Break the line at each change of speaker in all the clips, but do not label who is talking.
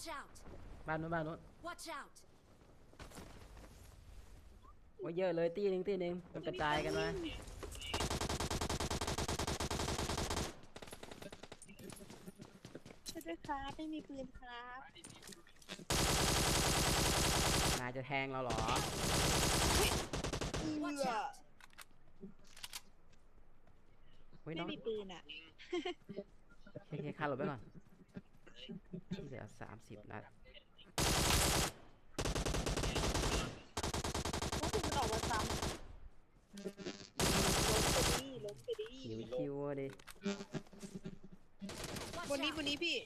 Watch out!
บ้านนู้นบ้านนู้น
Watch out!
ว่าเยอะเลยตีหนึ่งตีหนึ่งมันกระจายกันมา
ช่วยด้วยครับไม่มีปืนครับ
นายจะแทงเราเหรอ
Watch out!
เฮ้ย
ไม่
น้อง
มีปืนอะ
เคเคคาหลบไปก่อน ที่เหลือสามสิบนัด
ว่าถึงมันออกมาซ้ำล้มไปดิล้มไปดิ
คิวคิวดิ
Watch
บนนี้บ
out!
นนี้พี่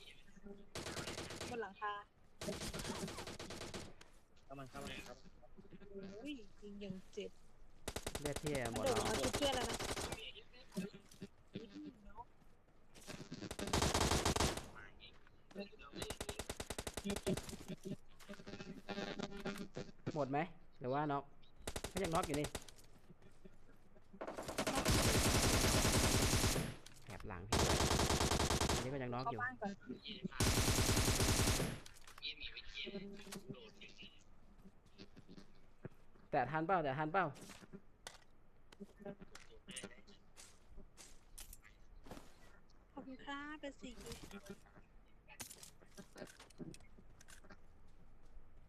บนหลังคา
เข้ามาเข้ามาครับ
อุ้ยยิงยังเจ็บ
เลือดที่หม
มัน
ด
โดด
แล้ว
มาชุบเพื่อนแล้วนะ
หมดไหมหรือว่าน็อกเขายังน็อกอยู่นี่แอบหลังพี่อันนี้ก็ยังน็อก
เข้า
อยู่
บ้านก่อน
แต่ทันเป้าแต่ทันเป้า
ขอบคุณครับเป็นสี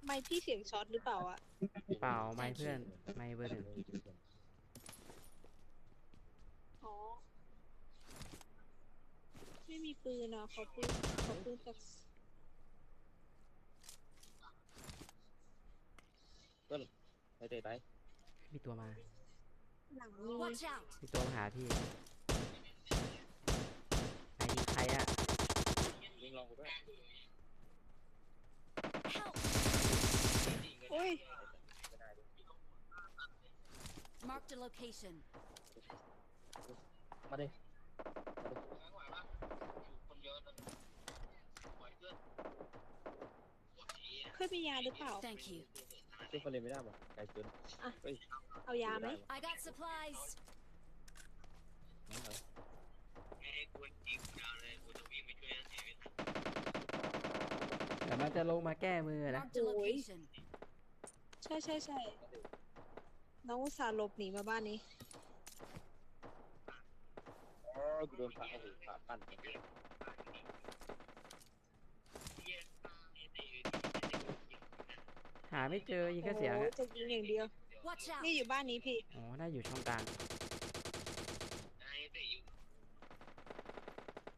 ไม่พี่เสียงช็อตหรือเปล่าอะ
เปล่าไม่เพื่อนไม่เบอร์หนึ่ง
อ๋อ ไม่มีปืนอะขอปืนขอปืนจาก
ต้นไปเตะไป
มีตัวมา
หลังมี
Watch out!
มีตัวมาหาพี่ไอ้ใครอะ
ยิงลองกูด้วย
Help!
โอ้ย
ไม่ได้ด้วย
Marked a location.
มาดิ
เคยมียาหรือเปล่า
Thank you.
ซื้อคนเลยไม่ได้ป่ะไกลเกิน
อะ
เฮ้ย
เอายาไหม
I got supplies.
ไม่เหรอ
เดี๋ยวมันจะลงมาแก้มือนะ
Marked a location.
ใช่ใช่ใช่น้องอุตส่าห์หลบหนีมาบ้านนี้
อ๋อกูโดนพระโอ้โหพระปั้น
หาไม่เจอยิงแค่เสียง
โอ้
อะ
จะยิงอย่างเดียว
Watch out!
นี่อยู่บ้านนี้พี่
อ๋อได้อยู่ช่องกลาง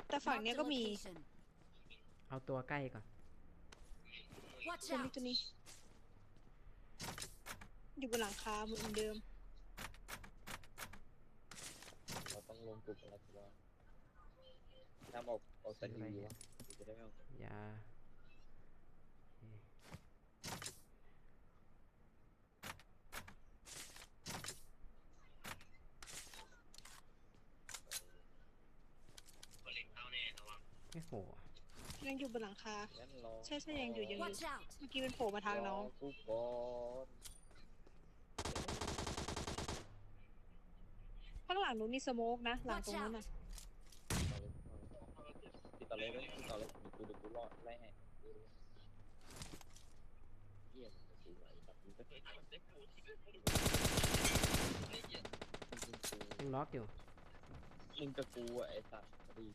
แต่ฝั่งเนี้ย
Marked
ก็
a
มี
location.
เอาตัวใกล้ก่อน
Watch
ตัวนี้
out!
ตัวนี้ อยู่บนหลังคาเหมือนเดิม
เราต้องลงกลุ่มอะไรตัวทำออกออกสัญญาณวะจะได้ไม่เอา
ยาโอเคไม่โห
ยังอยู่บนหลังคา
งั้นรอ
ใช่ใช่ยังอยู่ยังอยู่
Watch out!
เมื่อกี้เป็นโผล่มาทางน้อง
รกูก่อน
ข้างห ลังหนูมีสโมกนะ หลัง
Watch
ตรงนั้น
out!
น่ะ
ติดต่อเลยติดต่อเลยติดต่อเลยเดี๋ยวกูเดี๋ยวกูรอดไล่ให้เยี่ยมสวยแบบนี้ก็ได้จริงๆกู
ยังน็อกอยู่
มึงกับกูอะไอ้สัตว์ดี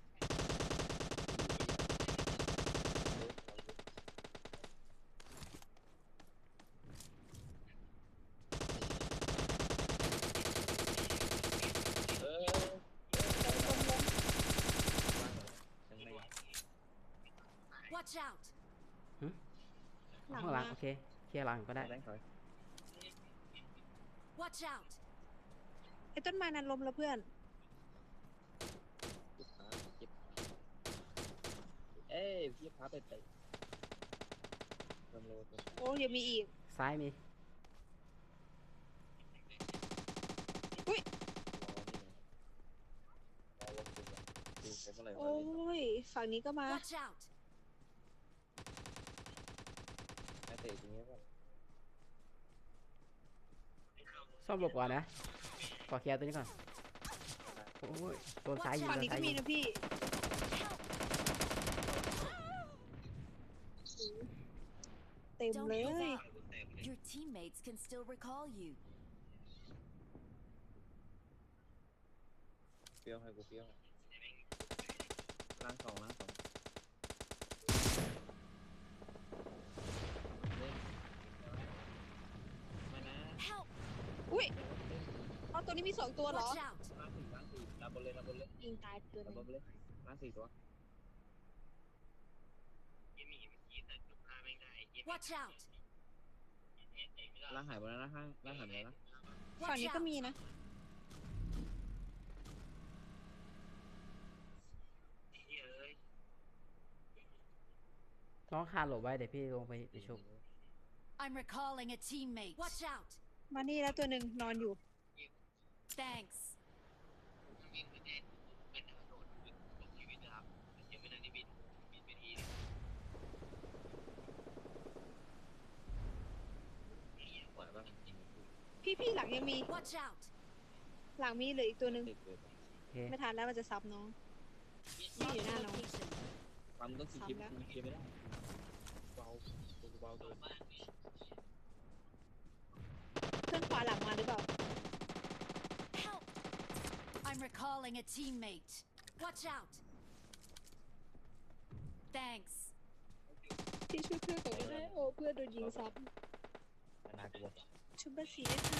เออยังไม่
Watch out!
หลัง
ข้างหลัง
มา
โอเคเคลียร์หลังก็ได้
แรงถอย
Watch out!
ไอ้ต้นไม้นั้นล้มแล้วเพื่อน
จิ๊บขาจิ๊บเอ้ยพี่พาไปเตะลำโลตัว
โอ้ยังมีอีก
ซ้ายมี
อุ้ย
รอนี่ไงรอลงตัวดูผมอะไร
โอ้
วะ
ยฝั่งนี้ก็มา
Watch out!
ไอ้ เตะตรงนี้ป่ะ
ซ่อมหลบก่อนนะขอเคลียร์ตัวนี้ก่อนโอ้ยโดนซ้ายยิง
ฝั่ง
โดน
นี้ก็
ซ้าย
มี
ยิง
นะพี่
Help!
เต็ม
Don't
เลย
give up.
เต็มเลย
Your teammates can still recall you.
เปรี้ยวให้กูเปรี้ยวล่างสองล่างสองเล่นมานะ
Help!
อุ้ ยเอาตัวนี้มีสองตัวเหรอ
Watch out!
ล่างสี่ล่างสี่ลาบนเลยลาบนเลย
ยิงตายตัวห
ลา
นึ
บ
ง
นเลยล่างสี่ตัว
Watch out!
ล่างหายไปแล้วนะห้างล่างหายไปแล้วนะ
ฝั่ง
Watch
นี้ก็
out!
มีนะ
น้องคานหลบไว้เดี๋ยวพี่ลงไปไปชุบ
I'm recalling a teammate. Watch out!
มานี่แล้วตัวหนึ่งนอนอยู่
Thanks.
ปล่อยบ้าง
พี่พี่หลังยังมี
Watch out!
หลังมีเหลืออีกตัวหนึ่ง
ติดเลย
โอเค
ไม่ทันแล้วมันจะซับน้องนี่อยู่หน้าน้อง
Location.
ปั๊มต้องคีคิป
ซ้ำแล้ว
คีคิปไม่ได้เบาตัวเบาเกิน
เพื่อนขวาหลังมาหรือเปล่า
Help! I'm recalling a teammate. Watch out! Thanks.
พี่ช่วยเพื่อนก่อนก็ได้โอ้เพื่อนโดนยิงซับ
นานๆกูบอก
ชุบเบอร์สีด้วยค่ะ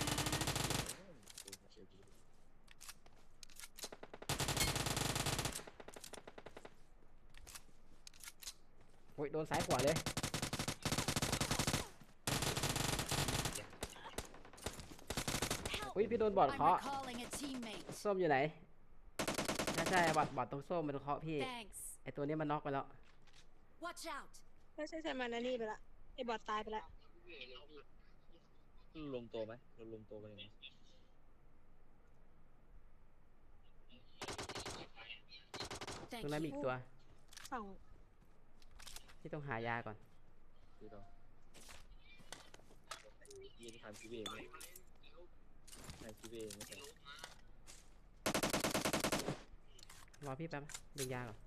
โอ้ยโดนซ้ายขวาเลย
Help!
อุ้ยพี่โดนบอด
I'm
เคาะ
recalling a teammate.
ส้มอยู่ไหนน่า ใช่บอดบอดตรงส้มมันเคาะพี่
Thanks.
ไอตัวนี้มันน็อกไปแล้ว
Watch out!
ใช่ใช่ใช่มานานี่ไปละไอ้บอดตายไปละ
ลงตัวไหมเราลงตัวไปยังไง
ตรง
Thank
นั้นมี
you.
อีกตัว
ฝั่ง
พี่ต้องหายาก่อน
ดูต่อยืนทำคีเบไหมทำคีเบไม่ใช่
รอพี่แป๊บดึงยาก่อน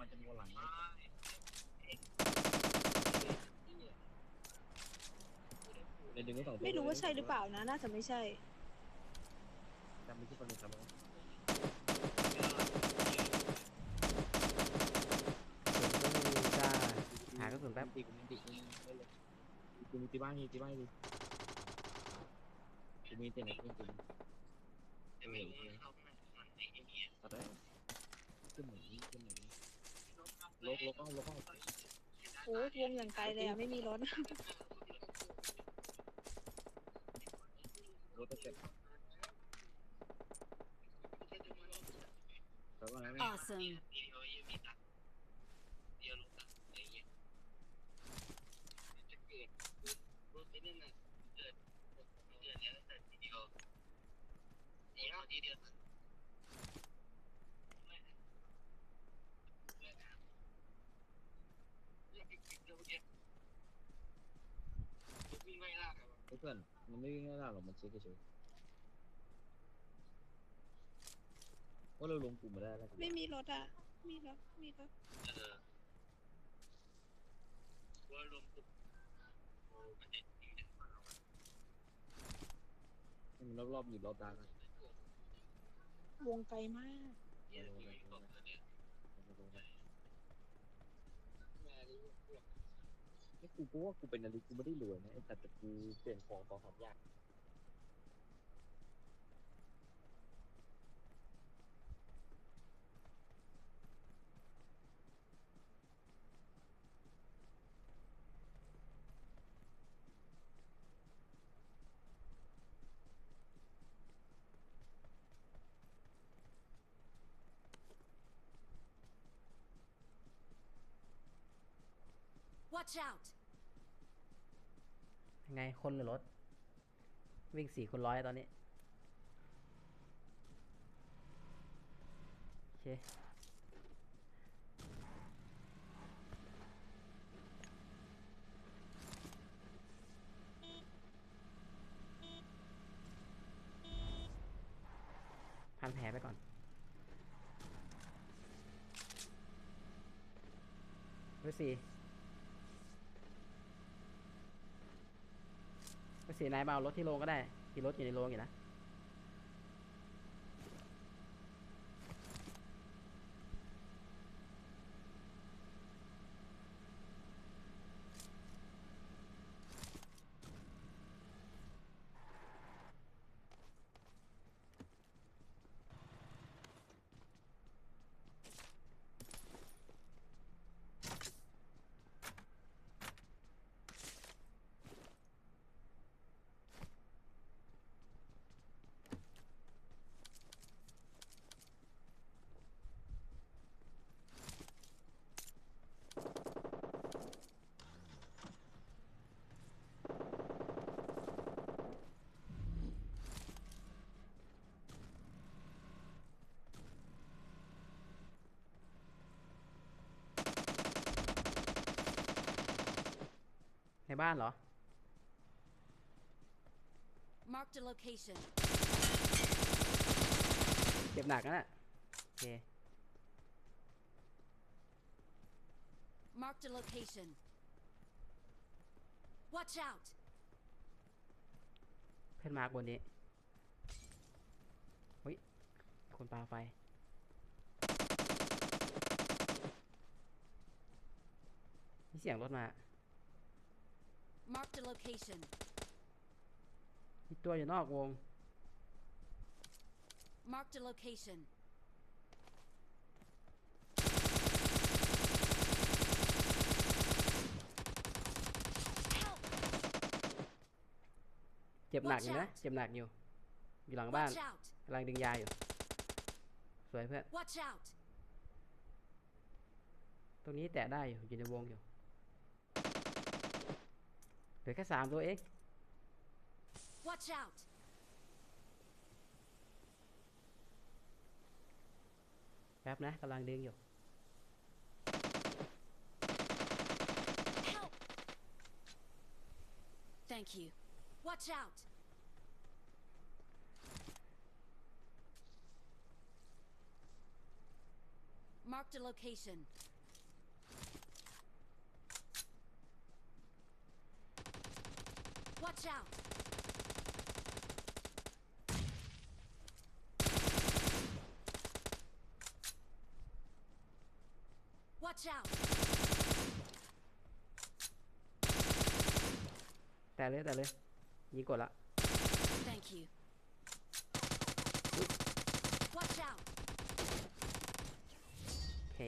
มันจะมัวหลังไหมเดี๋ยวดึงก็สองตัว
ไม่รู้ว่าใช่หรือเปล่านะ น่าจะไม่ใช่
จำไม่ใช่คนหนึ่งจำไว้
ถึงต้องจะหากระสุนแป๊บ
ตีกูมีตีกูมีได้เลยกูมีตีบ้านนี่ตีบ้านนี่กูมีเตียงไหนกูมีตี เออตัดได้ขึ้นหนีขึ้นหนีลบลบเอาลบเอา
โอ้ยวงอย่างไกลเลยอะไม่มีรถ
รถจะเก็บแล้วก็นั้น
Awesome.
เพื่อนมันไม่วิ่งได้หรอกมันเช็คเฉยว่าเราลงกลุ่มมาได้แล้ว
ไม่มีรถอะ มีรถ มีรถ
มันรอบๆอยู่รอบด้านนะ
วงไกลมาก
นี่กูกูว่ากูเป็นนาฬิกูไม่ได้รวยนะไอ้แต่แต่กูเปลี่ยนของสองสามอย่าง
Watch out!
ยังไงคนหรือรถ วิ่งสี่คนร้อยตอนนี้ โอเค พันแผลไปก่อน เบอร์สี่ ก็เสียนายมาเอารถที่โรงก็ได้ที่รถอยู่ในโรงอยู่นะ บ้านเหรอ
Marked a location.
เจ็บหนักนะน่ะโอเค
Marked a location. Watch out!
เพื่อนมาร์กบนนี้เฮ้ยคนปาไฟ มีเสียงรถมา
Marked a location.
มีตัวอยู่นอกวง
Marked a location. Help!
เจ็บหนักอยู่นะ
Watch out
เจ็บหนักอยู่ อยู่หลังบ้าน
Watch out!
กำลังดึงยาอยู่ สวยเพื่อน
Watch out!
ตรงนี้แตะได้อยู่ อยู่ในวงอยู่ เหลือแค่สามตัวเอง
Watch out!
แป๊บนะกำลังดึงอยู่
Help! Thank you. Watch out! Marked a location. Watch out! Watch out!
แต่เลยแต่เลยยิงกดละ
Thank you. Watch out!
โอเค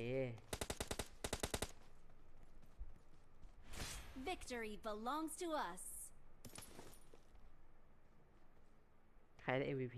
Victory belongs to us.
ใครได้ MVP